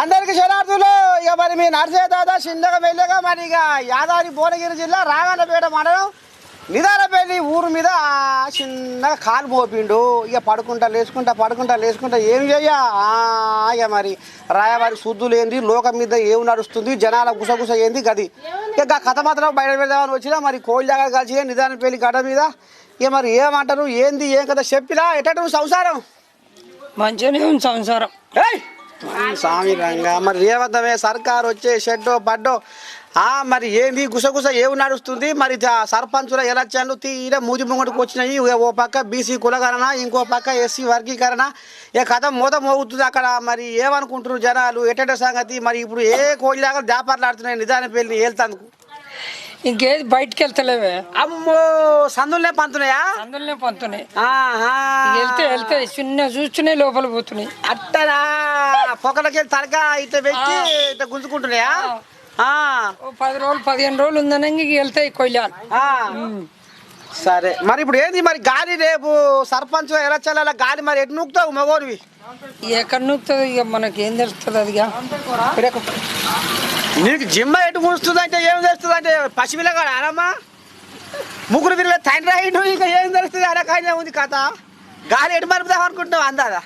అందరికి శనార్థులు ఇక మరి మీ నర్సే దాదా చిన్నగా మెల్లగా మరి ఇక యాదాద్రి భువనగిరి జిల్లా రాగన్నపేట మండలం నిదానపల్లి ఊరు మీద చిన్నగా కాలు మోపిండు. ఇక పడుకుంటా లేచుకుంటా పడుకుంటా లేచుకుంటా ఏం చెయ్య? ఇక మరి రాయవారి శుద్ధులు ఏంది లోకం మీద ఏం నడుస్తుంది? జనాల గుసగుస ఏంది గది? ఇక కథ మాత్రం బయట పెడదామని వచ్చినా మరి కోళ్ళ దగ్గర కలిసి నిదానపల్లి గడ్డ మీద. ఇక మరి ఏమంటారు? ఏంది? ఏం కదా చెప్పినా? ఎట్టడు సంసారం? మంచిగానే ఉంది సంసారం. ఏయ్! స్వామి రంగా మరి రేవంతమే సర్కార్ వచ్చే షెడ్డో బడ్డో. ఆ మరి ఏంది గుసగుస ఏమి నడుస్తుంది? మరి సర్పంచుల ఎలక్షన్లు తీర మూతి ముంగడికి వచ్చినాయి. ఓ పక్క బీసీ కులగణన ఇంకో పక్క ఎస్సీ వర్గీకరణ. ఏ కథ మూత మోగుతుంది అక్కడ. మరి ఏమనుకుంటున్నారు జనాలు? ఎట్టెట సంగతి? మరి ఇప్పుడు ఏ కోళ్ళగా వ్యాపారాలు ఆడుతున్నాయి? నిదాన పెళ్ళి వెళ్తాందుకు ఇంకేది బయటికి వెళ్తలేవే. అమ్మో సందులనే పంతున్నాయా? అందులోనే పంతున్నాయి. వెళ్తే వెళ్తే చిన్న చూస్తూనే లోపల పోతున్నాయి. అట్టనా? పొగలకి తరగా ఇట్లా పెట్టి ఇట్లా గుంజుకుంటున్నాయా? ఆ, ఓ పది రోజులు పదిహేను రోజులు ఉందని ఇంక వెళ్తాయి కొయ్యాలి. సరే. మరి ఇప్పుడు ఏంది మరి గాలి రేపు సర్పంచ్ ఎలక్షన్ల గాలి మరి ఎటు నూకుతావు మగోనివి? ఎక్కడ నూకుతుంది ఇక మనకి ఏం తెలుస్తుంది అదిగా? నీకు జిమ్మ ఎటు ముడుస్తుంది అంటే ఏం తెలుస్తుంది అంటే పసిపిల్ల ఆరమ్మా. ముగ్గురు పిల్లల తండ్రి అయ్యిండు ఇంకా ఏం తెలుస్తుంది? అడకాయనే ఉంది కథ. గాలి ఎటు మరుపుదాం అనుకుంటున్నావు అందాదా?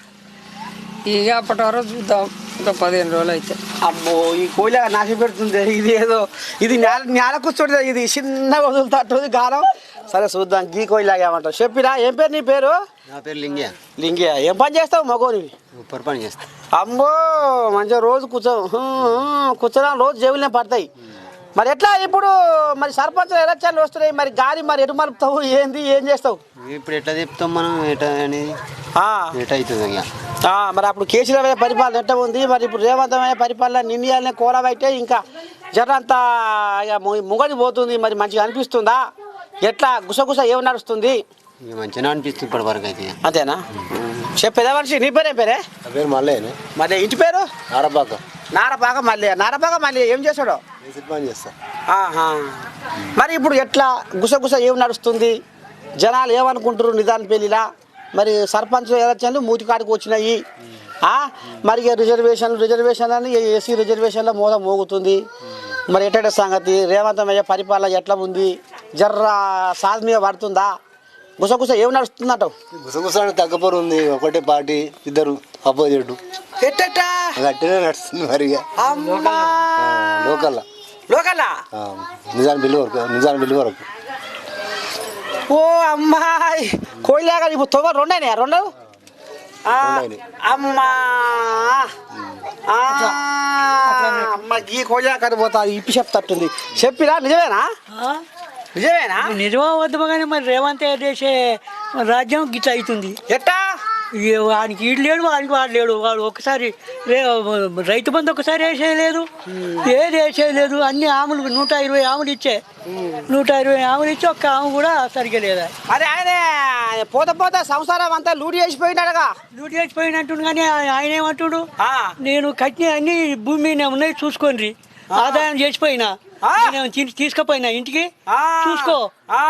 ఇక అప్పటి వరకు చూద్దాం. ఇంకా పదిహేను రోజులు అయితే. అమ్మో ఈ కోయిల నాశ పెడుతుంది. ఇది ఏదో ఇది నేల నేల కూర్చోడు ఇది చిన్నగా వదులుతట్టుంది గాలం. సరే చూద్దాం గీ కోయిలాగా ఏమంటావు? చెప్పిరా ఏం పేరు నీ పేరు? నా పేరు లింగయ్య లింగే. ఏం పని చేస్తావు మగోనివి ఉప్పర్ పని చేస్తా. అమ్మో మంచిగా రోజు కూర్చో. కూర్చోరా రోజు జేబులనే పడతాయి. మరి ఎట్లా ఇప్పుడు మరి సర్పంచ్ ఎలక్షన్లు వస్తున్నాయి మరి గాలి మరి ఎటు మలుపుతావు ఏంది ఏం చేస్తావు? ఇప్పుడు ఎట్లా చెప్తాం మనం ఎట్లా అనేది? అవుతుంది ఆ, మరి అప్పుడు కేసీఆర్ పరిపాలన ఎట్లా ఉంది? మరి ఇప్పుడు రేవంతమైన పరిపాలన నిర్ణయాలనే కోలబైతే ఇంకా జర అంతా ఇక ముగడి పోతుంది మరి మంచిగా అనిపిస్తుందా? ఎట్లా గుసగుస ఏం నడుస్తుంది? మంచిగా అనిపిస్తుంది ఇప్పటి వరకు అయితే. అంతేనా? చెప్పేదా మనిషి? నీ పేరే పేరే? పేరు మల్లయ్యనే. మరి ఇంటి పేరు? ఆరబాక నారపాక మళ్ళీ నారపాక మళ్ళీ ఏం చేశాడు? ఆహా. మరి ఇప్పుడు ఎట్లా గుసగుస ఏం నడుస్తుంది? జనాలు ఏమనుకుంటారు నిదాన పెళ్ళిలా మరి సర్పంచ్ ఎలక్షన్లు మూతికాడికి వచ్చినాయి? మరి ఇక రిజర్వేషన్లు రిజర్వేషన్లు అని ఎస్సీ రిజర్వేషన్ల మోద మోగుతుంది. మరి ఎట్ట సంగతి? రేవంతమయ్య పరిపాలన ఎట్లా ఉంది? జర్ర సాధ మీద పడుతుందా? గుసగుస ఏం నడుస్తుందంటావు? గుసగుసాన్ని తగ్గపోరు ఉంది. ఒకటే పార్టీ ఇద్దరు అపోజిట్ ఎట్టా అది అట్టనే నడుస్తుంది మరి అమ్మా! లోకల్లా. ఆ, నిజాం బిల్లు వరకు నిజాం బిల్లు వరకు. ఓ అమ్మాయి కోయిలాగా ఇప్పుడు తొవ్వ రెండేనా రెండు. అమ్మా! అమ్మ గీ కోయిలాగా పోతా ఇప్పి చెప్తట్టుంది. చెప్పిరా నిజమేనా? నిజమేనా? నిజమా కానీ మరి రేవంత్ చేసే రాజ్యం గిట్ల అవుతుంది. ఎట్టా? వానికి ఈడు లేడు వానికి వాడు లేడు. వాడు ఒకసారి రైతు బంధు ఒకసారి వేసేయలేదు ఏది వేసేయలేదు అన్ని ఆములు నూట ఇరవై ఆములు ఇచ్చే. నూట ఇరవై ఆములు ఇచ్చి ఒక్క ఆమె కూడా సరిగ్గా లేదా? మరి ఆయన పోత పోత సంసారం అంతా లూడి చేసిపోయినాడుగా. డ్యూటీ వేసిపోయినట్టు కానీ ఆయన ఏమంటుడు? నేను కట్టిన అన్ని భూమి ఉన్నాయి చూసుకోండి. ఆదాయం చేసిపోయినా. తీసుకుపోయినా ఇంటికి. చూసుకో.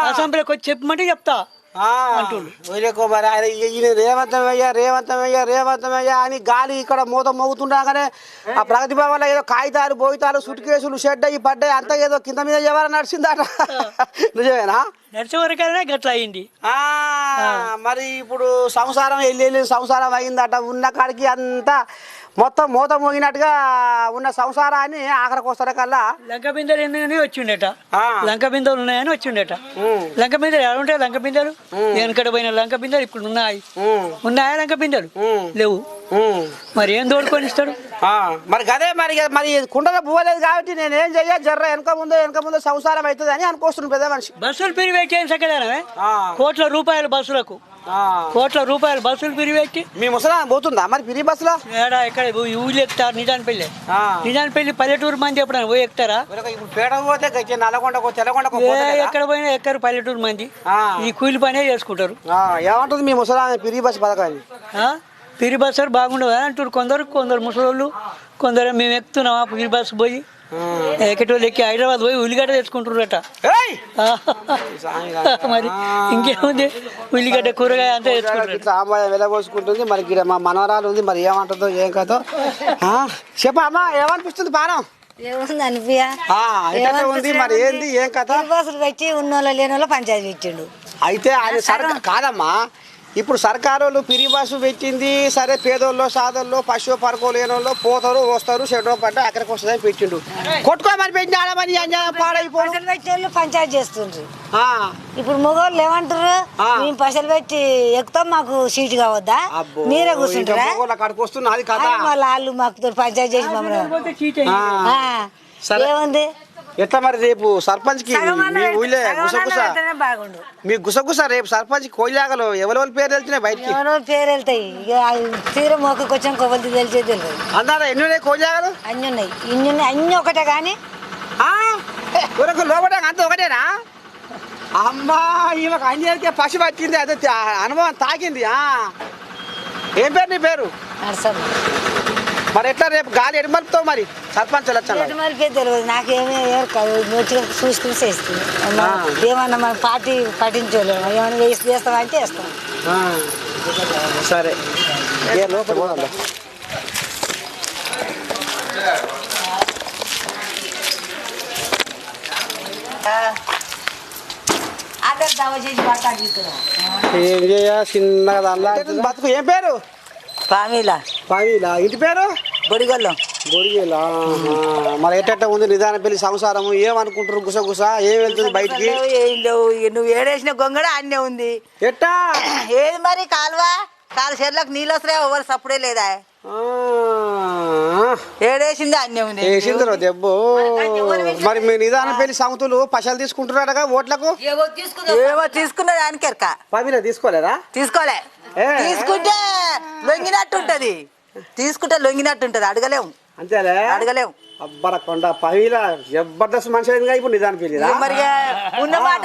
అసెంబ్లీకి వచ్చి చెప్పమంటే చెప్తా. ఈయన రేవంతమయ్య రేవంతమయ్య రేవంతమయ్య అని గాలి ఇక్కడ మూత మోగుతుండగానే ఆ ప్రగతి భవన్లో ఏదో కాగితాలు బోయితాలు సుట్ కేసులు షెడ్ అయ్యి పడ్డాయి అంతా ఏదో కింద మీద ఎవరైనా నడిచిందట. నిజమేనా? నడిచేవరకైనా గట్ల అయింది. ఆ, మరి ఇప్పుడు సంసారం వెళ్ళి వెళ్ళి సంసారం అయిందట. ఉన్న కాడికి అంతా మొత్తం మూత మోగినట్టుగా ఉన్న సంసారాన్ని ఆఖరికి వస్తారకల్లా లంక బిందెలు ఎన్ని వచ్చిండట. లంక బిందెలు ఉన్నాయని వచ్చిండట. లంక బిందెలు ఎలా ఉంటాయి లంక బిందెలు? వెనకడ పోయిన లంక బిందెలు ఇప్పుడు ఉన్నాయి. ఉన్నాయా లంక బిందెలు? లేవు. మరి ఏం తోడుకొని ఇస్తాడు? మరి గదే మరి మరి కుండలో పువ్వలేదు కాబట్టి నేను ఏం చెయ్య జర్ర వెనక ముందు వెనక ముందు సంసారం అవుతుంది అని అనుకొస్తున్నాను పెద్ద మనిషి. బస్సులు సక్కదానమే ఆ, కోట్ల రూపాయల బస్సులకు. కోట్ల రూపాయల బస్సులు పిరివెట్టి మీ ముసలా పోతుందా? మరి పిరి బస్సులో? ఏడా ఎక్కడ? ఈ ఊళ్ళు ఎక్కుతారు ఆ. నిజాన్ని పెళ్ళి పల్లెటూరు మంది ఎప్పుడైనా పోయి ఎక్కుతారా? పేడ పోతే నల్లగొండకో తెల్లగొండకో? ఎక్కడ పోయినా ఎక్కరు పల్లెటూరు మంది. ఆ. ఈ కూలి పనే చేసుకుంటారు. ఆ, ఏమంటుంది మీ ముసలా పిరి బస్సు పథకాన్ని ఆ? పిరి బస్సు బాగుండదు అంటారు కొందరు కొందరు ముసలోళ్ళు కొందరు మేము ఎక్కుతున్నామా పిరి బస్సు పోయి? ఎక్కటోళ్ళు ఎక్కి హైదరాబాద్ పోయి ఉల్లిగడ్డ తెచ్చుకుంటున్నారట ఏయ్! మరి ఇంకేముంది? ఉల్లిగడ్డ కూరగాయ అంతా తెచ్చుకుంటారు ఇట్లా అమ్మాయి వెళ్ళబోసుకుంటుంది మరి మా మనవరాలు ఉంది. మరి ఏమంటుందో ఏం కథో. ఆ, చెప్పు అమ్మా ఏమనిపిస్తుంది పానం? ఉంది మరి. ఏంది ఏం కథ? బస్సులు పెట్టి ఉన్నోళ్ళ లేని వాళ్ళ పంచాయతీ పెట్టిండు. అయితే ఆయన సర్కార్ కాదమ్మా. ఇప్పుడు సర్కారు వాళ్ళు పిరి బస్సు పెట్టింది. సరే పేదోళ్ళు సాదోళ్ళు పశువు పరకో లేనోళ్ళు పోతారు వస్తారు షెడ్రో పడ్డ అక్కడికి వస్తుందని పెట్టిండు. కొట్టుకోమని పెట్టిన ఆడమని పెట్టి వాళ్ళు పంచాయతీ చేస్తుండ్రు. ఆ, ఇప్పుడు మగవాళ్ళు ఏమంటారు. మేము పైసలు పెట్టి ఎక్కుతాం మాకు సీటు కావద్దా? మీరే కూర్చుంటారా? వాళ్ళ మాకు పంచాయతీ చేసి మమ్మల్ని. ఏముంది? ఎట్లా మరి రేపు సర్పంచ్కి అన్న మీ ఊళ్ళే సగం అన్న గుసగుస? మీ గుసగుస రేపు సర్పంచ్ కోయిలాగలు ఎవరి పేరు వెళ్తున్నాయి బయటికి? ఎవరో పేరు వెళ్తాయి తీర మొక్కకు వచ్చాం కొవ్వలు తెలిసేది తెలియదు అన్నారా ఎన్ని ఉన్నాయి కోయిలాగలు? అన్నీ ఉన్నాయి. ఇన్ని ఉన్నాయి. అన్నీ ఒకటే కానీ? ఊరకు లోపల అంత ఒకటేనా? అమ్మా ఈమెకు అన్నికే పసి పట్టింది అదే అనుభవం తాకింది ఆ. ఏం పేరు నీ పేరు? మరి ఎట్లా రేపు గాలి ఎడమలుపుతావు మరి? సర్పంచ్ పేరు తెలియదు. నాకేమీ మంచిగా చూసుకుని చేస్తుంది. ఏమన్నా మన పార్టీ పట్టించోలేము ఏమన్నా వేసి చేస్తామంటే వేస్తాం. సరే. ఏ లోపల ఏం చేయ చిన్నగా బతుకు? ఏం పేరు? పామీలా. పవిలా ఇంటి పేరు? బొడిగొల్లం. బొడిగేలా? మరి ఎట్ట ఉంది నిదాన పెళ్ళి సంసారము? ఏమనుకుంటారు గుసగుస? ఏం వెళ్తుంది బయటికి? ఏం లేవు. నువ్వు ఏడేసిన గొంగడ అన్నే ఉంది. ఎట్టా? ఏది మరి కాలువ? కాలు చెర్లకు నీళ్ళు వస్తున్నాయి? ఎవరు సప్పుడే లేదా? ఏడేసింది అన్నే ఉంది. వేసిందిరో దెబ్బ. మరి మీ నిదాన పెళ్ళి సంగతులు పశలు తీసుకుంటున్నారుగా ఓట్లకు? ఏమో తీసుకున్న దానికి ఎరక పవిల తీసుకోలేదా? తీసుకోలే. ఏ? తీసుకుంటే లొంగినట్టు ఉంటది తీసుకుంటే లొంగినట్టు ఉంటది అడగలేము అంతేలే? అడగలేము అబ్బర కొండ పవిల జబర్దస్త్ మనిషి అయిందిగా ఇప్పుడు ఇక మరి ఉన్న మాట?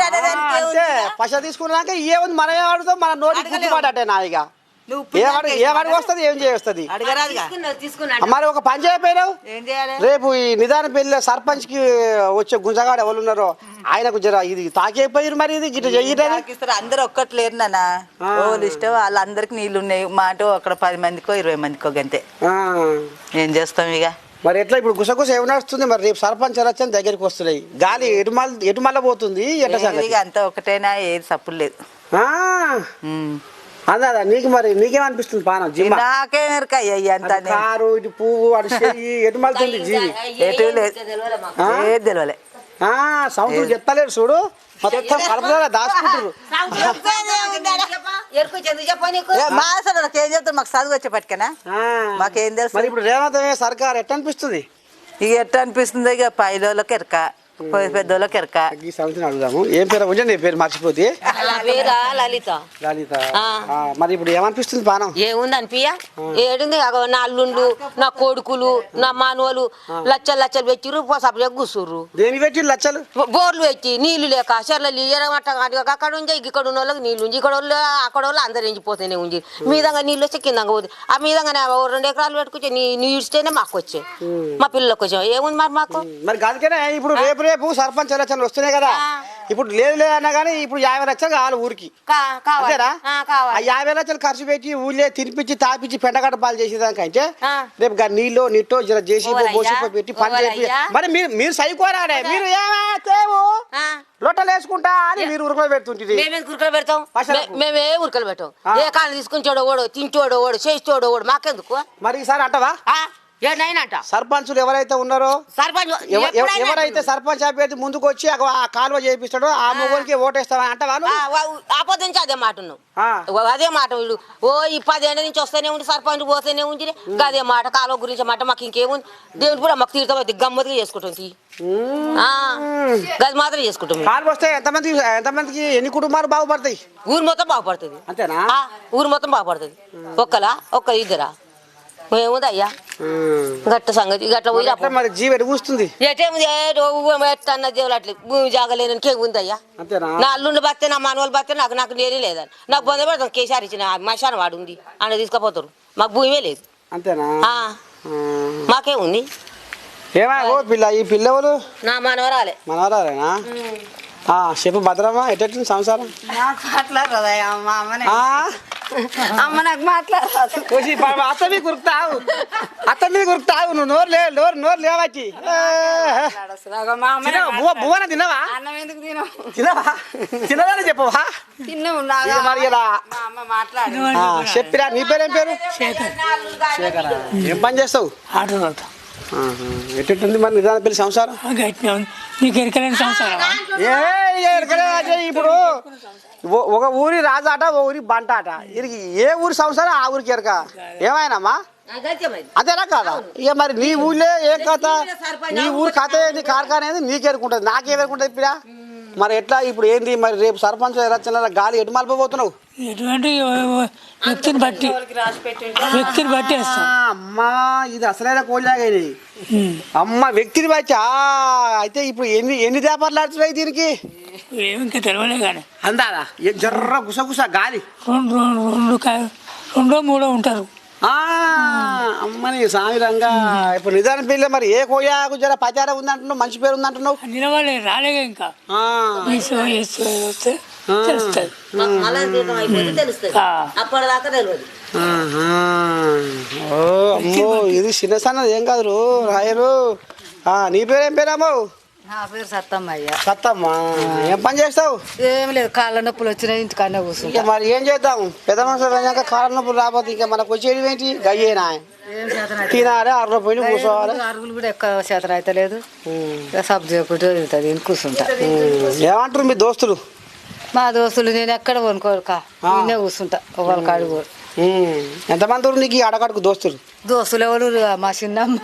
పశ తీసుకున్నాక ఏముంది? మనం ఏమాడుతాం మన నోటి గుర్తుపాటు అంటే నా ఇక ఏమడికి వస్తుంది? ఏం చేస్తుంది? మరి ఒక పని చేయకపోయినావు? చేయాలి? రేపు ఈ నిదాన పెళ్ళి సర్పంచ్కి వచ్చే గుంజగాడు ఎవరు ఉన్నారో ఆయనకు జర ఇది తాకేపోయారు మరి ఇది గిట్ట తాకిస్తారు? అందరు ఒక్కట్లేరు నాన్న. ఓళ్ళు ఇష్టం వాళ్ళందరికి నీళ్ళు ఉన్నాయి మాట అక్కడ పది మందికో ఇరవై మందికో గంతే. ఆ. ఏం చేస్తాం ఇక? మరి ఎట్లా ఇప్పుడు గుసగుస ఏమి నడుస్తుంది? మరి రేపు సర్పంచ్ ఎలక్షన్ దగ్గరికి వస్తున్నాయి. గాలి ఎటు మళ్ళీ ఎటు మళ్ళీ పోతుంది? ఇక అంతా ఒకటేనా? ఏది సప్పులు లేదు. అన్నదా నీకు మరి నీకేమనిపిస్తుంది పానం? జిమ్మ? నాకేం ఎరక అయ్యి అంతా అటు కారు ఇటు పువ్వు అటు చెయ్యి ఎటు మళ్తుంది జీవి ఎటు లేదు. ఏది తెలియలే ఆ సౌండ్లు చెప్తలేరు చూడు. మొత్తం కడుపులో దాచుకుంటారు మా అసలు ఏం చెప్తారు మాకు చదువు వచ్చే పట్టుకనా ఆ. మాకేం తెలుసు? మరి ఇప్పుడు రేవంత్ సర్కార్ ఎట్ట అనిపిస్తుంది? ఇక ఎట్లా అనిపిస్తుంది ఇక పైలోళ్ళకి ఎరక. పెద్దోళ్ళకి ఎరక. ఈ సంవత్సరం అడుగుదాము. ఏం పేరు? పేరు మర్చిపోతే. లలిత. లలిత. ఆ, మరి ఇప్పుడు ఏమనిపిస్తుంది పానం? ఏముంది అనిపియా ఏడుంది అగో నా అల్లుండు నా కొడుకులు నా మానవులు లచ్చలు లచ్చలు పెట్టిర్రు సపరేట్ కూర్చుర్రు దేని పెట్టి లచ్చలు? బోర్లు పెట్టి నీళ్ళు లేక చెర్లలు అక్కడ ఉంచి ఇక్కడ ఉన్న వాళ్ళకి నీళ్ళు ఉంచి ఇక్కడ వాళ్ళు అక్కడ వాళ్ళు అందరు ఎంచిపోతూనే ఉంది మీదంగా నీళ్ళు వస్తే కిందంగా పోతుంది ఆ మీదంగా రెండు ఎకరాలు పెట్టుకొచ్చి నీ నీళ్ళు ఇస్తేనే మాకు వచ్చాయి మా పిల్లలకు వచ్చాం ఏముంది మరి మాకు? మరి ఇప్పుడు రేపు రేపు సర్పంచ్ ఎలక్షన్లు వస్తున్నాయి కదా. ఇప్పుడు లేదు లేదు అన్నా కానీ ఇప్పుడు యాభై లక్షలు కావాలి ఊరికి. అంతేనా? ఆ, యాభై లక్షలు ఖర్చు పెట్టి ఊళ్ళే తినిపించి తాపించి పెండగడ్డ పాలు చేసేదానికంటే. రేపు గా నీళ్ళు నిట్టో జర బోసిపో పెట్టి పని ఓవరయ్యా. మరి మీరు మీరు సైకోరాడే. మీరు. లొట్టలు వేసుకుంటా అని మీరు ఉరుకులో పెడుతుంటుంది. మేమేం ఉరకలు పెడతాం? పశలకు. మే- మేమే ఉరకలు పెట్టాం. ఏ కాళ్ళు తీసుకుని చూడవాడు తింటోడు వాడు చేస్తోడు వాడు మాకెందుకు? మరి ఈసారి అంటవా? సర్పంచులు ఎవరైతే ఉన్నారో సర్పంచ్ ఎవరైతే. సర్పంచ్ అభ్యర్థి ముందుకు వచ్చి ఆ కాలువ చేపిస్తాడో ఆ మొగోనికి ఓటేస్తావా అంటవా ఆ, నువ్వు? వా- ఆపద నుంచి అదే మాట అదే మాట వీళ్ళు. ఓ ఈ పదేళ్ళ నుంచి వస్తూనే ఉంది సర్పంచ్ పోతూనే ఉంది అదే మాట కాలువ గురించి మాట మాకు ఇంకేముంది? దేవుడు కూడా మాకు తీర్థం గమ్మత్తుగా చేసుకుంటాం తీ. ఆ, గది మాత్రం చేసుకుంటాం. కాలువ వస్తే ఎంతమంది ఎంతమందికి ఎన్ని కుటుంబాలు బాగుపడతాయి? ఊరు మొత్తం బాగుపడుతుంది. అంతేనా? ఊరు మొత్తం బాగుపడుతుంది. ఒక్కలా ఒక్క ఇద్దరా? ఏముంది అయ్యా గట్ట సంగతి గట్ల పోయి మరి జీవి ఎడుగుస్తుంది ఎటేముంది? ఎట్టన్న దేవుడు అట్లా. భూమి జాగలేని ఇంకేముంది అయ్యా అంతేనా? నా అల్లుండి బతే నా మనవాళ్ళు బతే నాకు నాకు నేనే లేదని నాకు బొంద పెడతాం కేసీఆర్ ఇచ్చిన మశాన వాడు ఉంది ఆయన తీసుకుపోతారు. మాకు భూమే లేదు. అంతేనా. మాకేముంది? ఏమా ఓ పిల్ల ఈ పిల్ల ఎవరు? నా మనవరాలే. మనవరాలేనా? ఆ, చెప్పు భద్రమ్మా ఎట్టెట్టింది సంసారం? నాకు మాట్లాడదా అమ్మ అమ్మనే. ఆ? అమ్మ నాకు ప- అత్త మీద కురుకుతావు. అత్త మీద కురుకుతావు నువ్వు నోరు లే నోరు నోరు లేవచ్చి. అమ్మ తినవా? తినవా? అన్నం ఎందుకు తినవు? తినవా? తినదని చెప్పవా? తిన్నావు మరి ఇలా. చెప్పిరా నీ పేరేం పేరు? శేఖరా. ఏం పని చేస్తావు? ఆటో. ఎట్టెట్టుంది మరి నిదాన పెళ్ళి సంసారం? నీకు ఎరకలేని సంవత్సరం ఏ అదే ఇప్పుడు. ఒక ఊరి రాజాట ఒక ఊరి బంట ఆట వీరికి ఏ ఊరి సంసారం ఆ ఊరికి ఎరక. ఏమైనామా అంతేనా కాదా? ఇక మరి నీ ఊళ్ళో ఏం కథ? నీ ఊరు కథ ఏంది కార్ఖాన ఏంది? నీకు ఎరుకుంటుంది నాకే ఎరుకుంటుంది ఇప్పుడు? మరి ఎట్లా? ఇప్పుడు ఏంది మరి రేపు సర్పంచ్ రచన గాలి ఎటు మలిపోతున్నావు ఎటువంటి వ్యక్తిని బట్టి వ్యక్తిని బట్టి వేస్తాం. అమ్మా ఇది అసలైన కోళ్ళాగైనది ఉమ్. అమ్మ వ్యక్తిని బట్టి అయితే ఇప్పుడు ఎన్ని ఎన్ని దేపాలు ఆడుతున్నాయి దీనికి? ఏమి ఇంకా తెలవలే కానీ. అందాదా ఏ జర్ర గుసగుస గాలి. రెండు రెండు రెండు మూడో ఉంటారు. ఆ అమ్మని స్వామి రంగా ఇప్పుడు నిదానం పెళ్ళి మరి ఏ కోయాకు జర పచార ఉందంటున్నావు మంచి పేరు ఉందంటున్నావు? నిలవాలి రాలేగా ఇంకా. వస్తే తెలుస్తుంది. అప్పటిదాకా తెలియదు. ఓ అమ్మో ఇది చిన్న సన్నది ఏం కాదు రో, రాయరు. ఆ, నీ పేరు ఏం పేరమ్మో నా పేరు సత్తమ్మ అయ్యా సత్తమ్మా. ఏం పని చేస్తావు? ఏం లేదు కాళ్ళ నొప్పులు వచ్చినాయి ఇంటికన్నా కూర్చుంటా. ఇంకా మరి ఏం చేద్దాం? పెద్ద మనుషులు వెళ్ళాక కాళ్ళ నొప్పులు రాకపోతే ఇంకా మనకు వచ్చేది ఏంటి? గయ్యేనా? తినాలి అర్ర పోయి కూర్చోవాలి. అరుగులు కూడా ఎక్కువ చేతన అయితే లేదు ఇక సబ్ చేయకుంటే తింటుంది ఇంక కూర్చుంటా. ఏమంటారు మీ దోస్తులు? మా దోస్తులు నేను ఎక్కడ కొనుక్కోక నేనే కూర్చుంటా ఒకళ్ళ ఉమ్, ఎంతమంది ఉన్నారు నీకు అడగడుకు దోస్తులు? దోస్తులు ఎవరు మా చిన్నమ్మ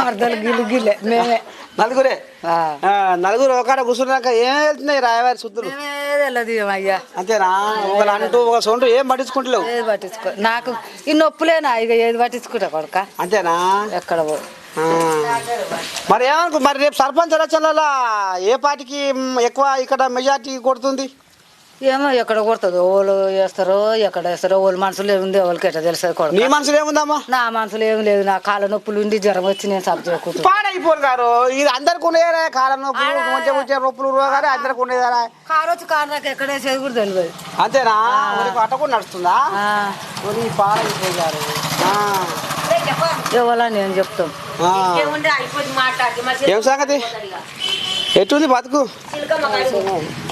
అర్ధలు గిల్లు గిల్లే. మేమే. నలుగురే? నలుగురు ఒకడ కూర్చున్నాక ఏం వెళ్తున్నాయి రాయవారి మేమే తెలియదు అయ్యా. అంతేనా? ఒకళ్ళు అంటూ ఒక సొంట ఏం పట్టించుకుంటలేవు. ఏది పట్టించుకో? నాకు ఈ నొప్పులేనా? ఇక ఏది పట్టించుకుంటా కొడుక? అంతేనా? ఎక్కడ ఆ. మరి ఏమనుకో? మరి రేపు సర్పంచ్ ఎలక్షన్లలో ఏ పార్టీకి ఎక్కువ ఇక్కడ మెజార్టీ కొడుతుంది? ఏమో ఎక్కడ కొడుతుందో ఓళ్ళు వేస్తారో ఎక్కడ వేస్తారో వాళ్ళ మనసులో ఏముంది వాళ్ళకి ఎట్లా తెలుస్తుంది నీ కొడుక మనసులో ఏముందమ్మా? నా మనసులో ఏం లేదు నా కాళ్ళ నొప్పులు ఉండి జ్వరం వచ్చి నేను సబ్ చేయకుంటా పాడైపోరు గారు. ఇది అందరికి ఉండేదా కాళ్ళ నొప్పులు కొంచెం కొంచెం నొప్పులు రోగాలు అందరికి ఉండేదా కారొచ్చి కారు నాకు ఎక్కడ కూడా తెలియదు అంతేనా? కూడా నడుస్తుందా? పాడైపోయారు. ఎవరా నేను చెప్తాం. ఏం సంగతి? ఎటుంది బతుకు?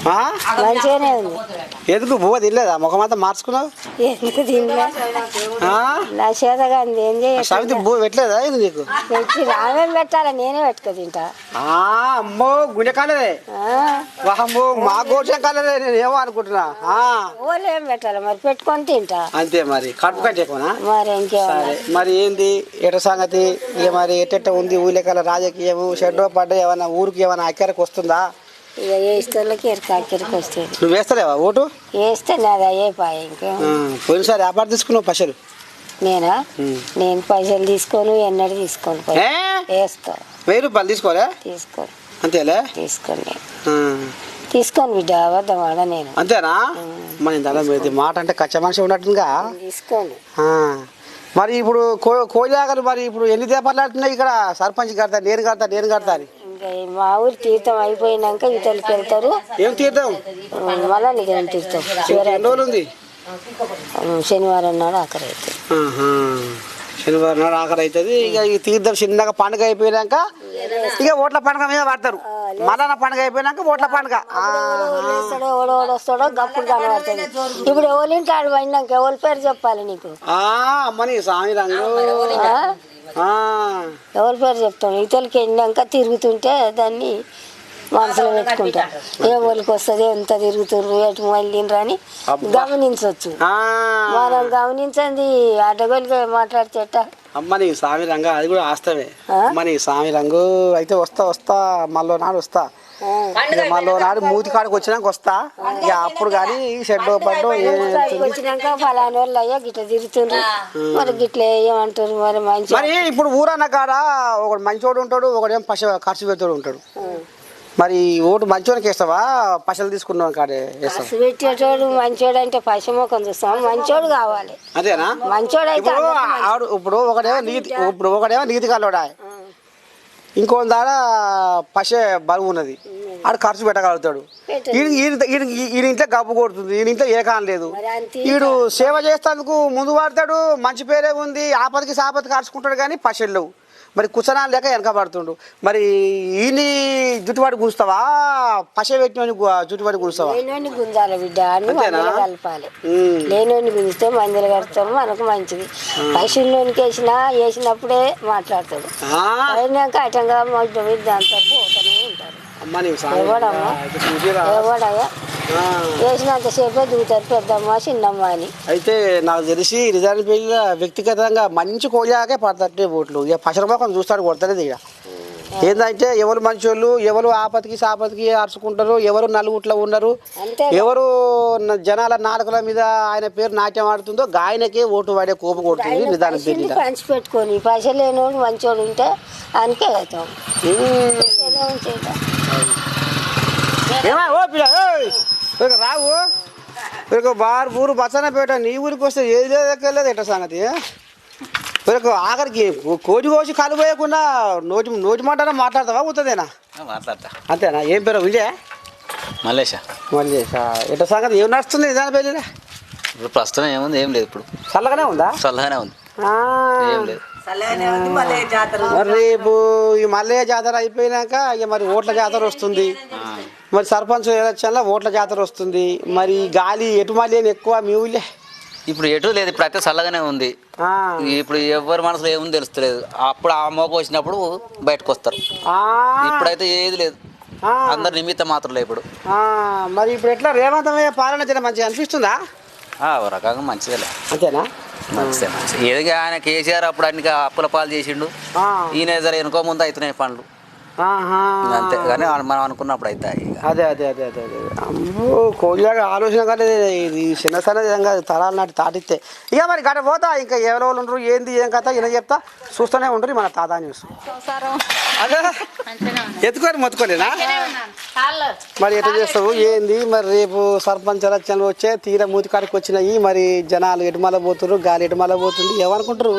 మంచిగానే ఉంది. ఎందుకు? బువ్వ తినలేదా? ముఖం అంతా మార్చుకున్నావు? ఎందుకు తినలే? ఆ? నా చేత కానీ ఏం చేయ సవితి బువ్వ పెట్టలేదా ఇది నీకు? తెచ్చి రామే పెట్టాలి? నేనే పెట్టుకో తింటా. ఆ, అమ్మో గుండె కాలరే ఆ, వాహమ్మో మా గోచం కాలరే నేను ఏమో అనుకుంటున్నా. ఓళ్ళు ఏం పెట్టాలి? మరి పెట్టుకొని తింటా. అంతే మరి. కడుపు కంటే ఎక్కువనా? మరి సరే. మరి ఏంది? ఎట సంగతి? ఇక మరి ఎట్టెట్ట ఉంది ఊళ్ళకాల రాజకీయము? షెడ్డో పడ్డ ఏమన్నా ఊరికి ఏమైనా అక్కరకు వస్తుందా? ఇక ఎరక అక్కడికి వస్తుంది. నువ్వు వేస్తలేవా ఓటు? వేస్తే నాది అయ్యే పాయ ఇంకేం. ఆ, పోయినసారి వ్యాపారం తీసుకున్నావు పైసలు? నేనా? నేను పైసలు తీసుకోను ఎన్నడూ తీసుకోను పైసలు. ఏ? వేసుకో వెయ్యి రూపాయలు తీసుకోలే తీసుకోను. అంతేలే? తీసుకోను నేను. ఆ, తీసుకోను బిడ్డ అబద్ధం ఆడ నేను. అంతేనా? మన పెడితే మాట అంటే కచ్చ మనిషి ఉన్నట్టుగా తీసుకోను. ఆ, మరి ఇప్పుడు కో కోయిలాగలు మరి ఇప్పుడు ఎన్ని దీపాలు ఆడుతున్నాయి ఇక్కడ? సర్పంచ్ కడతా నేను కడతా నేను కడతా అని? మా ఊరి తీర్థం అయిపోయినాక ఇతరులకి వెళ్తారు. ఏం తీర్థం? మళ్ళా నిజం తీర్థం. శివరాత్రి. ఉంది శనివారం నాడు ఆఖరి అవుతుంది. శనివారం నాడు ఆఖరి అవుతుంది ఇక ఈ తీర్థం చిన్నగా పండుగ అయిపోయినాక ఇక ఓట్ల పండుగ మీద పడతారు. మళ్ళా పండుగ అయిపోయినాక ఓట్ల పండుగ. వస్తాడో ఎవడో ఎవడు వస్తాడో గప్పుడు కనబడుతుంది. ఇప్పుడు ఎవరి ఇంటి ఆడు పోయినాక ఎవరి పేరు చెప్పాలి నీకు? ఆ, అమ్మని స్వామి రంగు. ఎవరి పేరు చెప్తాం ఇతరులకి వెళ్ళినాక తిరుగుతుంటే దాన్ని మనసులో పెట్టుకుంటా. ఏ వాళ్ళకి వస్తుంది ఎంత తిరుగుతుర్రు ఎటు వెళ్ళిండ్రు అని గమనించవచ్చు. మనం గమనించండి అడ్డగోలుగా మాట్లాడితేట అమ్మని స్వామి రంగు అది కూడా ఆస్తవే? అమ్మని స్వామి రంగు అయితే వస్తా వస్తా మళ్ళీ నాడు వస్తా. మళ్ళీ నాడు మూతి కాడికి వచ్చినాక వస్తా. ఇక అప్పుడు కానీ షెడ్డో పడ్డో ఏ వచ్చినాక ఫలానా వాళ్ళు అయ్యా గిట్ల తిరుగుతుండ్రు. మరి గిట్ల ఏమంటారు మరి మంచి మరి ఇప్పుడు ఊరన్న కాడ ఒకడు మంచోడు ఉంటాడు ఒకడేం పశ ఖర్చు పెడతాడు ఉంటాడు. మరి ఓటు మంచోనికి వేస్తావా? పైసలు తీసుకున్నాం కాడే ఖర్చు పెట్టేటోడు మంచోడు అంటే పశుముఖం చూస్తాం మంచోడు కావాలి. అదేనా? మంచోడు అయితే ఇప్పుడు ఆడు ఇప్పుడు ఒకడేమో నీతి ఇప్పుడు ఒకడేమో నీతి కల్లోడా? ఇంకో దాడ పశే బరువు ఉన్నది. ఆడు ఖర్చు పెట్టగలుగుతాడు. ఈయన ఇంట్లో గబ్బు కొడుతుంది. ఈయన ఇంట్లో ఏ కాని లేదు వీడు సేవ చేస్తేందుకు ముందు వాడతాడు మంచి పేరే ఉంది ఆపదకి సాపదకి ఖర్చుకుంటాడు కానీ పశెళ్ళు మరి కుసనాలు లేక వెనక పడుతుండు. మరి ఈయన జుట్టువాడి గురుస్తావా పశ పెట్టిన జుట్టువాడి గురుస్తావా లేనోని గుంజాలి బిడ్డ కలపాలి. లేనోని గుంజితే మందులు కడతాము మనకు మంచిది. పైసల్లోనికి వేసినా వేసినప్పుడే మాట్లాడతాడు. అయినాక అటంగా మొదటి మీద దాంతో పోతూనే ఉంటారు. అమ్మ ఆ. వేసినంతసేపే దిగుతారు పెద్దమ్మ చిన్నమ్మ అని. అయితే నాకు తెలిసి రిజల్ట్ పెళ్ళి వ్యక్తిగతంగా మంచి కోయాకే పడతాయి ఓట్లు ఇక పసర మొక్కను చూస్తాడు కొడతలేదు ఇక. ఏంటంటే ఎవరు మంచోళ్ళు ఎవరు ఆపతికి సాపతికి అరుచుకుంటారు ఎవరు నలుగుట్లో ఉన్నారు ఎవరు జనాల నాలుకల మీద ఆయన పేరు నాట్యం ఆడుతుందో ఆయనకే ఓటు వాడే కోపం కొడుతుంది నిదానం పంచి పెట్టుకొని పైసలు లేనోడు మంచోడు ఉంటే ఆయనకే అవుతాం ఏమా ఓ పిల్ల. ఇక రావు. ఇక బారు ఊరు బచ్చనపేట నీ ఊరికి వస్తే ఏది లేదక్కర్లేదు ఎట్ట సంగతి ఇక ఆఖరికి కోటి కోసి కలిపోయకుండా నోటి నోటి మాట మాట్లాడతావా అవుతుందేనా మాట్లాడతా. అంతేనా? ఏం పేరు విజయ? మల్లేష మళ్ళీ ఎట్ట సంగతి ఏం నడుస్తుంది నిదాన పెళ్ళినా ఇప్పుడు ప్రస్తుతం ఏముంది ఏం లేదు ఇప్పుడు. చల్లగానే ఉందా? చల్లగానే ఉంది. ఏం లేదు. మరి రేపు ఈ మల్లయ్య జాతర అయిపోయినాక ఇక మరి ఓట్ల జాతర వస్తుంది. మరి సర్పంచ్ ఎలక్షన్లో ఓట్ల జాతర వస్తుంది. మరి గాలి ఎటు మళ్ళీ ఎక్కువ మీ ఊళ్ళే? ఇప్పుడు ఎటు లేదు ఇప్పుడు అయితే చల్లగానే ఉంది. ఆ. ఇప్పుడు ఎవరి మనసులో ఏముంది తెలుస్తలేదు. అప్పుడు ఆ మోక వచ్చినప్పుడు బయటకు వస్తారు. ఇప్పుడైతే ఏది లేదు. ఆ. అందరు నిమిత్తం మాత్రలే ఇప్పుడు. ఆ, మరి ఇప్పుడు ఎట్లా రేవంతమయ్య పాలన మంచిగా అనిపిస్తుందా? రకంగా మంచిదేలే. అంతేనా? ఏదిగా ఆయన కేసీఆర్ అప్పుడు అన్ని అప్పుల పాలు చేసిండు. ఈయన జర వెనుకో ముందు అవుతున్నాయి పనులు. అంతే కానీ మనం అనుకున్నప్పుడు అవుతాయి ఇక. అదే అదే అదే అదే అదే అమ్మో కోళ్ళగా ఆలోచన కానీ ఇది చిన్న సన్న విధంగా తరాలు నాటి తాటిస్తే ఇక మరి గడ పోతా ఇంకా ఎవరో వాళ్ళు ఉండరు ఏంది ఏం కథ ఈయన చెప్తా. చూస్తూనే ఉండరు మన తాత న్యూస్ అదే. ఎత్తుకొని మొత్తుకోలేనా? మరి ఎట్లా చేస్తావు? ఏంది? మరి రేపు సర్పంచ్ ఎలక్షన్లు వచ్చే తీర మూతి కాడికి వచ్చినాయి. మరి జనాలు ఎటుమల పోతున్నారు గాలి ఎటుమల పోతుంది? ఏమనుకుంటారు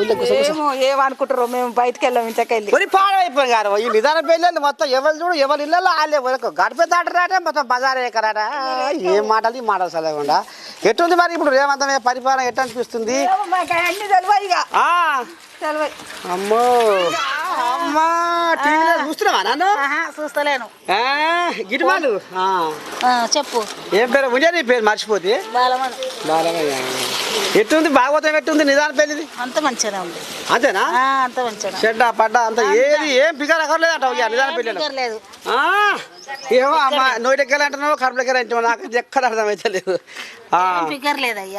ఏమనుకుంటారు మేము బయటకు వెళ్ళాం ఇంతకెళ్ళి మరి పాడైపోయి గారు ఈ నిదాన పెళ్ళి మొత్తం ఎవరు చూడు ఎవరి ఇళ్ళలో వాళ్ళే వరకు. గడప దాటరాట మొత్తం బజార్ ఎక్కరాట ఏం మాటలు ఈ మాటలు చదవకుండా. ఎట్టుంది మరి ఇప్పుడు రేవంతమే పరిపాలన ఎట్లా అనిపిస్తుంది అమ్మో. అమ్మా టీవీలో చూస్తున్నావా నన్ను? చూస్తలేను. చెప్పు. ఏం పేరు? ఉండే నీ పేరు మర్చిపోతే? బాలమయ్య. ఎట్టుంది? భాగవతం ఎట్టుంది? నిదాన పెళ్ళిది? అంత మంచిగానే ఉంది. అంతేనా? అంత మంచిగా చెడ్డ పడ్డ అంత ఏది ఏం పిగర్ అక్కర్లేదు నిదాన పెళ్ళి లేదు. ఆ, ఏమో అమ్మ నోటికెళ్ళి అంటున్నావు కడుపులకెళ్ళి అంటున్నావు నాకు ఎక్కడ అర్థమైతే లేదు.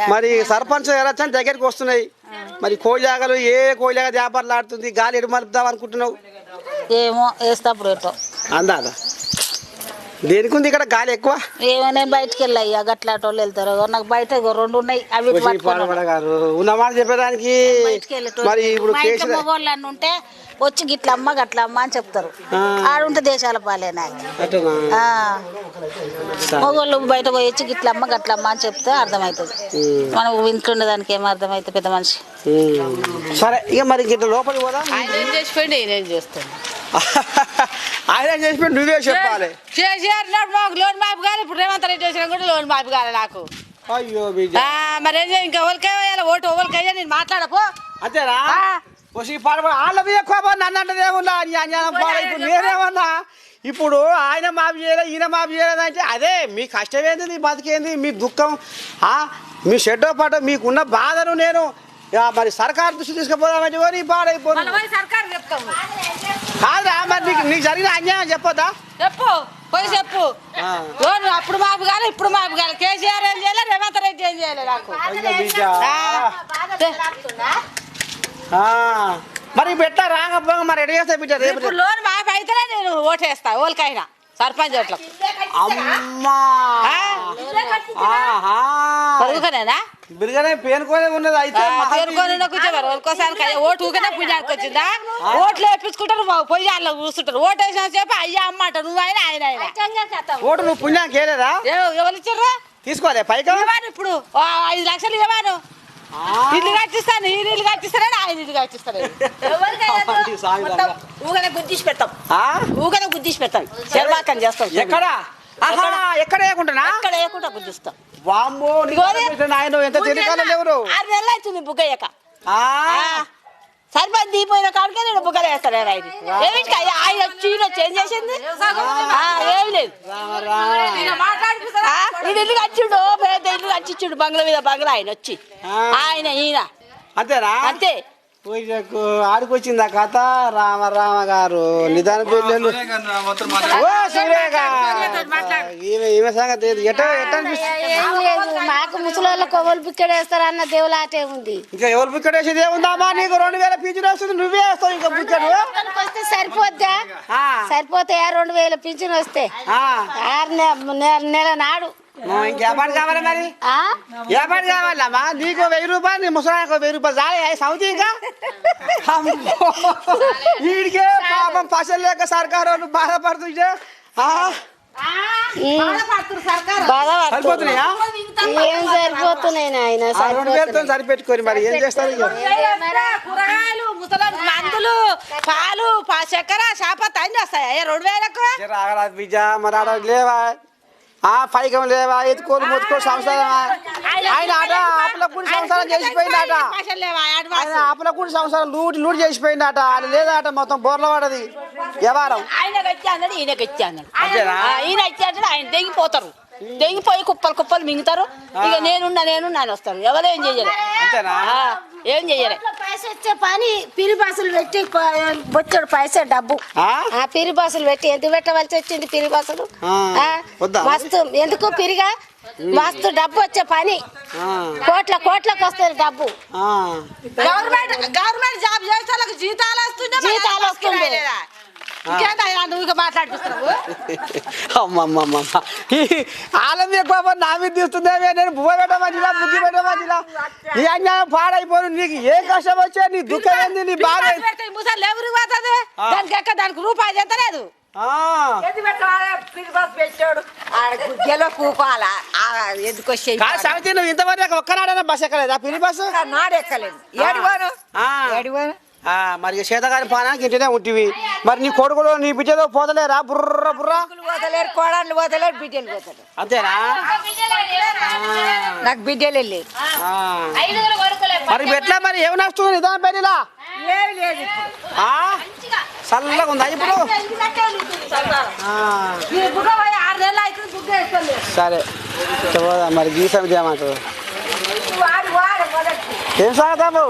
మరి సర్పంచ్ ఎలక్షన్ దగ్గరికి వస్తున్నాయి. మరి కోయిలాగలు ఏ కోయిలాగ వ్యాపారాలు ఆడుతుంది? గాలి ఎడు మలుపుదాం అనుకుంటున్నావు? ఏమో వేస్తాప్పుడు ఏటో అందాద దేనికి ఉంది ఇక్కడ గాలి ఎక్కువ? ఏమో నేను బయటకు వెళ్ళయ్యా గట్లాటోళ్ళు వెళ్తారు. నాకు బయట రెండు ఉన్నాయి అవి ఉన్నమాట చెప్పడానికి వెళ్ళేటోళ్ళు మరి ఇప్పుడు కేసీఆర్ ఉంటే వచ్చి గిట్లమ్మ గట్లమ్మ అని చెప్తారు. ఆడుంటే దేశాల పాలేనా. మగవాళ్ళు బయట పోయి వచ్చి గిట్లమ్మ గట్లమ్మ అని చెప్తే అర్థమవుతుంది మనం ఇంట్లోండే దానికి ఏం అర్థమవుతుంది పెద్ద మనిషి. సరే ఇక మరి ఇట్లా లోపలికి పోదా? ఆయన ఏం చేసిపోయింది నేను చేస్తాను ఆయన చేసి నువ్వే చెప్పాలి. కేసీఆర్ మాకు లోన్ మాపు కాదు ఇప్పుడు రేవంత్ రెడ్డి చేసిన కూడా లోన్ మాపు కాదు నాకు. అయ్యో మరి ఏం ఇంకా ఎవరికే ఓటు ఎవరికి అయ్యా నేను మాట్లాడపో. అంతేనా? ఆ. వచ్చి పాడబడి వాళ్ళ మీద ఎక్కువ నన్ను అంటే ఏమున్నా ఇప్పుడు నేనేమన్నా ఇప్పుడు ఆయన మాఫీ చేయలేదు ఈయన మాఫీ చేయలేదు అంటే అదే మీ కష్టం ఏంది నీ బతికేంది మీ దుఃఖం ఆ, మీ షెడ్డో పాటో మీకున్న బాధను నేను మరి సర్కారు దృష్టి తీసుకుపోదామంటే ఓ నీ చెప్తాము. కాదురా మరి నీకు నీకు జరిగిన అన్యాయం చెప్పొద్దా? చెప్పు పోయి చెప్పు. అప్పుడు మాపు కాదు ఇప్పుడు మాపు కాదు కేసీఆర్ ఏం చేయలేదు రేవంత్ రెడ్డి ఏం చేయలేదు నాకు. మరి ఎట్లా రాకపోగా మరి ఎడ చేస్తా బిడ్డ రేపు ఇప్పుడు లోన్ మాపు అయితేనే నేను ఓటేస్తా ఓళ్ళకైనా సర్పంచ్ ఓట్లకు. అమ్మా. ఆహా. పరుగుకనేనా బిరుగానే పేనుకోనే ఉన్నది అయితే మాకు కూర్చోవారు ఒక్కోసారి ఓటు ఊకనే పుణ్యానికి వచ్చిందా? ఓట్లు వేపించుకుంటారు పొయ్యి వాళ్ళు కూర్చుంటారు. ఓటు వేసిన సేపు అయ్యా అమ్మ అంట నువ్వు ఆయన ఆయన. ఆయన ఓటు నువ్వు పుణ్యానికి వేయలేదా? ఎవ- ఎవరు ఇచ్చారు తీసుకోలే పైగా ఇప్పుడు. ఐదు లక్షలు ఇవ్వను. ఇల్లు కట్టిస్తాను ఈ ఇల్లు కట్టిస్తారని ఆయన ఇల్లు కట్టిస్తారు ఊగనే గుద్దిసి పెడతాం. ఆ? ఊగనే గుద్దిసి పెడతాం. శర్మాకం చేస్తాం. ఎక్కడ? ఎక్కడ? వేయకుంటున్నా అక్కడ వేయకుండా గుద్దిస్తాం. వామ్మో నాయన ఎంత తెలియకాలం ఎవరు ఆరు నెలలు అవుతుంది బుగ్గయ్యక. ఆ, సరిపోయి దీపోయిన కాడికే నేను బుగ్గలు వేస్తాను ఆయన ఏమిటి ఆయన వచ్చి వచ్చి ఏం చేసింది ఆ, ఏమి లేదు ఈయన ఇల్లు ఓ పెద్ద ఇల్లు కట్టించుడు బంగ్లా మీద బంగ్లా ఆయన వచ్చి ఆయన ఈయన అంతేనా అంతే ఆడికొచ్చింది ఆ కథ? రామ రామ గారు. నిదాన ఈమె ఈమె సంగతి? ఎట్ట ఎట్ట లేదు. మాకు ముసలి కొవ్వలు పిక్కడేస్తారు అన్న దేవులాటే ఉంది. ఇంకా ఎవరు బుక్కడు వేసేది ఏముందమ్మా నీకు రెండు వేల పింఛన్ వస్తుంది నువ్వే వేస్తావు ఇంకా బుక్కడు వస్తే సరిపోద్దా? ఆ. సరిపోతాయా రెండు వేల పింఛన్ వస్తే. ఆ. ఆరు నెల నాడు. నువ్వు ఇంకే పాటు కావాలి మరి? ఆ? ఏ పాటు కావాలమ్మా నీకు వెయ్యి రూపాయలు నీ ముసలానికి వెయ్యి రూపాయలు. చాలే సౌతి ఇంకా. వీడికే పాపం పసలు లేక సర్కారు బాధపడుతుంటే సరిపోతున్నాయా? ఏం సరిపోతున్నాయి నాయన? ఆ రెండు వేలతో సరిపెట్టుకోరు మరి ఏం చేస్తారు? కూరగాయలు మందులు పాలు చక్కెర చేపత్త అన్ని వస్తాయి? రెండు వేలకు? బిడ్డ మరి ఆడ లేవా? పైకం లేవా ఎత్తుకోలు మొత్తుకోలు సంసారమా ఆయన ఆట ఆపల కూడి సంసారం లేవా? ఆడ ఆయన ఆపల కూడి సంసారం లూటి లూటి చేసిపోయిందట. అది లేదట మొత్తం బోర్ల పడది. వ్యవహారం ఆయనకి వచ్చి అన్నాడు ఈయనకి వచ్చి అన్నాడు అంతేనా? ఆ, ఈయన వచ్చి ఆయన తెగిపోతారు. తెగిపోయి కుప్పలు కుప్పలు మింగుతారు. ఇక నేనున్నా నేనున్నా అని వస్తారు. ఎవరేం చెయ్యలే అంతేనా? ఆ, ఏం చెయ్యలే పైసలు వచ్చే పని పిరి బాసులు పెట్టి బొచ్చడు పైసలు డబ్బు. ఆ? ఆ పిరి బాసులు పెట్టి ఎందుకు పెట్టవలసి వచ్చింది పిరి బాసులు? మస్తు ఎందుకు పిరిగా? మస్తు డబ్బు వచ్చే పని. కోట్ల కోట్లకు వస్తుంది డబ్బు. ఆ. గవర్నమెంట్ గవర్నమెంట్ జాబ్ చేసే వాళ్ళకి జీతాలు వస్తుండే మరి జీతాలు వస్తుండే. అమ్మమ్మమ్మ ఆలం ఎక్కువ నా మీద తీస్తుందేమే నేను బువ్వ పెట్టమనిలా బుద్ధి పెట్టమనిలా నీ అన్యాయం పాడైపోను నీకు ఏ కష్టం వచ్చా నీ దుఃఖం ఏంది బాధ దానికి ఎక్క దానికి రూపాయి ఆ, ఎందుకు ఇంతవరకు ఒక్కనాడైనా బస్ ఎక్కలేదా? పిరి బస్సు? నాడెక్కలేదు ఏడువాను ఆ. ఏడువాను ఆ, మరి శీతకాని పానానికి ఇంటినే ఉంటివి. మరి నీ కొడుకులో నీ బిడ్డలో పోతలేరా? బుర్ర బుర్ర. పోతలేరు కోడళ్ళు పోతలేరు బిడ్డలు పోతలేరు. అంతేనా? నాకు బిడ్డలు. మరి ఎట్లా మరి? ఏమి నష్టం లేదు ఆ? చల్లగా ఉందా ఇప్పుడు? సరే. పోదా మరి గీ సమితి ఏమంటారు ఏం సాగతాము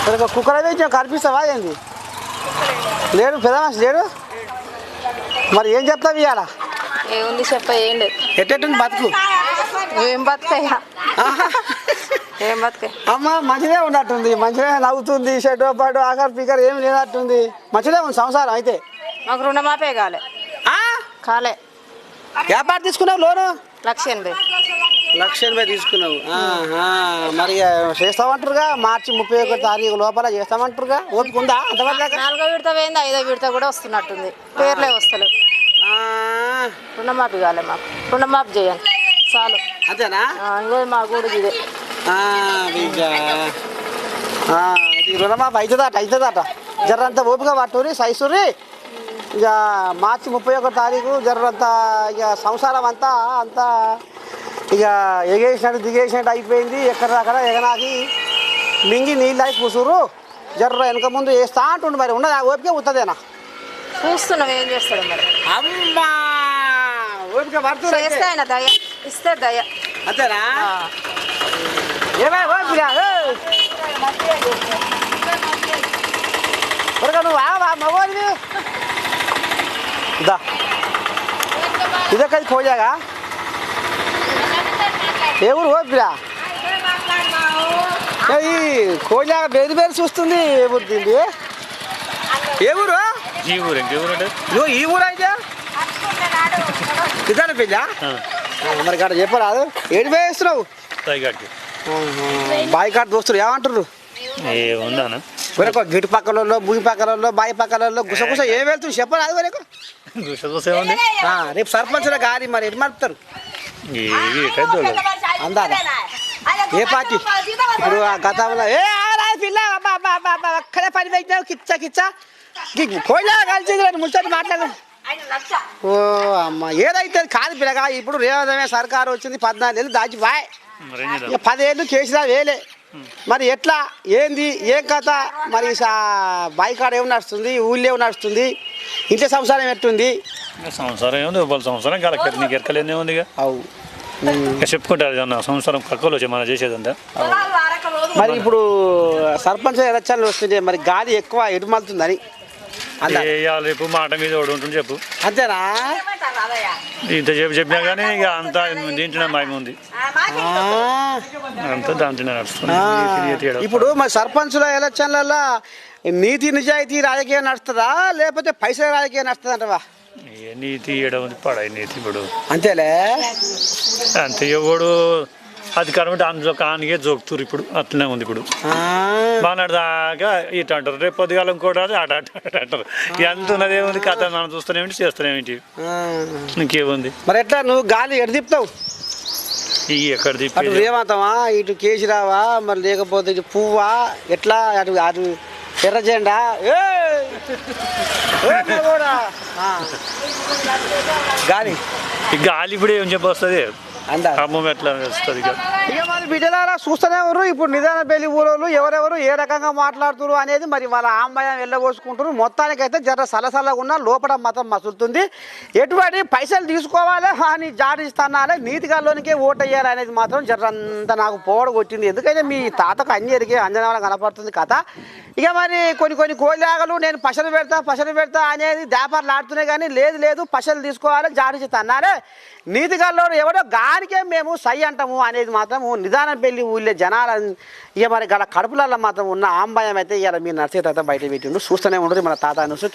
ఇక్కడ కుక్కర్ వేసి కనిపిస్తావా ఏంది? లేడు పెద్ద మనిషి లేడు? మరి ఏం చెప్తావు ఇవాళ ఏముంది చెప్ప ఏం లేదు. ఎట్టెట్టుంది బతుకు? ఏం బతుకయ్యా ఏం బతుక అమ్మ మంచిదే ఉన్నట్టుంది మంచిగా నవ్వుతుంది షెడ్ పాటు ఆఖర్ పీకర్ ఏమి లేనట్టుంది. మంచిదే ఉంది సంసారం అయితే. మాకు రుణమాపే కాలే. ఆ? కాలే. వ్యాపారం తీసుకున్నావు లోను? లక్ష ఎనభై. లక్ష ఎనభై తీసుకున్నావు. మరి చేస్తామంటారుగా? మార్చి ముప్పై ఒకటి తారీఖు లోపల చేస్తామంటారుగా? ఓపిక ఉందా? అంతవరకు? నాలుగో విడత పోయింది ఐదో విడత కూడా వస్తున్నట్టుంది. పేర్లే వస్తలేవు. ఆ, రుణమాఫీ కాలే మాకు. రుణమాఫీ చేయండి. చాలు. అంతేనా? ఇంకో మా కూడా ఇదే. రుణమాఫీ అవుతుందట అవుతుందట జర్రంత ఓపిక పట్టుని సైసురి ఇక మార్చి ముప్పై ఒకటి తారీఖు జర్రంత ఇక సంసారం అంతా అంతా ఇక ఎగేసినట్టు దిగేసినట్టు అయిపోయింది. ఎక్కడిదక్కడ ఎగనాకి మింగి నీళ్ళు అయి కూసురు జర్ర వెనక ముందు వేస్తా అంటుండు మరి. ఉన్నది ఓపిక ఉత్తదేనా? చూస్తున్నాం ఏం చేస్తాడు మరి. అమ్మా! ఓపిక పడుతుంది ఆయన దయ. ఇస్తే దయ. అంతేనా? ఏమై ఓపిక? ఏయ్. త్వరగా నువ్వు ఆవా మగవాడివి దా. ఇదొక్కది కోజాగా ఏ ఊరు ఓపిరా ఈ కోజా బేరు బేరు చూస్తుంది ఏ ఊరు దీన్ని? ఏ ఊరు? ఈ ఊరు ఇంకే ఊరు అంటే? నువ్వు ఈ ఊరు అయితే? ఇదాని పెళ్ళా? మరి కాడ చెప్పరాదు. ఏడు వేస్తున్నావు. బాయ్ కాడ దోస్తులు ఏమంటారు ఏ ఉందాను? వరకు గిటి పక్కలలో భూమి పక్కలలో బాయి పక్కలలో గుసగుస ఏం వెళ్తుంది చెప్పరాదు వరకు గుసగుస ఏముంది? రేపు సర్పంచుల గారి మరి ఎటు మలుపుతారు? ఆయన ఏ పార్టీ? ఇప్పుడు ఆ గతంలో ఏ పిల్ల ఒక్కడే పని పెట్టినావు కిచ్చ కిచ్చ. కోయిలా కలిసి ముచ్చటి మాట్లాడు. ఓ అమ్మ ఏదైతే కాదు పిల్లగా ఇప్పుడు రేవదమే సర్కారు వచ్చింది పద్నాలుగు ఏళ్ళు చేద్దాం? ఇక పదేళ్ళు కేసీఆర్ వేలే. మరి ఎట్లా? ఏంది? ఏం కథ? మరి బాయికాడ ఏమి నడుస్తుంది? ఊళ్ళో ఏమి నడుస్తుంది? ఇంట్లో సంసారం ఎట్టుంది? సంవత్సరం ఏముంది? సంవత్సరం కాలక నీకు ఎక్కలేనే ఉంది ఇక అవు. ఇక చెప్పుకుంటారు అన్న సంవత్సరం కక్కలు వచ్చి మనం చేసేదంతా. మరి ఇప్పుడు సర్పంచ్ ఎలక్షన్లు వస్తుంటే మరి గాలి ఎక్కువ ఎటుమలుతుందని ఇవాళ రేపు మాట మీద ఒకటి ఉంటుంది చెప్పు. అంతేనా? ఇంత చెప్పి చెప్పినా కానీ ఇక అంతా దీంట్లోనే మాయం ఉంది. అంతా దాంట్లోనే నడుస్తుంది. ఇప్పుడు మరి సర్పంచుల ఎలక్షన్లలో నీతి నిజాయితీ రాజకీయం నడుస్తుందా? లేకపోతే పైసల రాజకీయం నడుస్తుంది అంటవా ఏ నీతి ఏడ ఉంది పడాయి నీతి ఇప్పుడు. అంతేలే. అంతే ఎవడు అధికారం అంటే అందులో కానిగే జోకుతురు ఇప్పుడు అట్లనే ఉంది ఇప్పుడు. బాగున్నాడు దాకా ఇటు అంటారు రేపు పొద్దుగాల ఇంకోటి రాదు అటు అటు అటు అంటారు. ఎంత ఉన్నది ఏముంది కథ మనం చూస్తూనేమిటి చేస్తూనేమిటి. ఇంకేముంది? మరి ఎట్లా నువ్వు గాలి ఎటు తిప్పుతావు? ఈ ఎక్కడ రేవంతమా ఇటు కేసీరావా మరి లేకపోతే ఇటు పువ్వా ఎట్లా అటు అటు ఎర్ర జెండా. గాలి. ఈ గాలి ఇప్పుడు ఏం చెప్పొస్తుంది? అందా ఖమ్మం ఎట్లా వస్తుంది ఇక. బిడ్డలారా చూస్తూనే ఉన్నారు. ఇప్పుడు నిదాన పెళ్ళి ఊరోళ్ళు ఎవరెవరు ఏ రకంగా మాట్లాడుతున్నారు అనేది మరి వాళ్ళ ఆంబయం వెళ్ళబోసుకుంటారు మొత్తానికైతే జర సలసలగా ఉన్న లోపల మతం మసులుతుంది. ఎటువంటి పైసలు తీసుకోవాలి అని జాడిస్తానాలే నీతిగాల్లోనికే ఓటు వేయాలి అనేది మాత్రం జరంతా నాకు పోవడ కొట్టింది ఎందుకంటే మీ తాతకు అన్ని ఎరిగే అంజనాలు కనపడుతుంది కథ. ఇక మరి కొన్ని కొన్ని కోళ్ళాగలు నేను పసలు పెడతా పసలు పెడతా అనేది వ్యాపారాలు ఆడుతున్నాయి కానీ లేదు లేదు పసలు తీసుకోవాలి జాడిస్తానాలే నీతిగాల్లో ఎవడో గానికే మేము సై అంటాము అనేది మాత్రం నిదానం పెళ్ళి ఊళ్ళో జనాల ఇక మరి గల కడుపులలో మాత్రం ఉన్న ఆంబాయం అయితే ఇవాళ మీరు తాత బయట పెట్టిండు చూస్తూనే ఉండదు మన తాత న్యూస్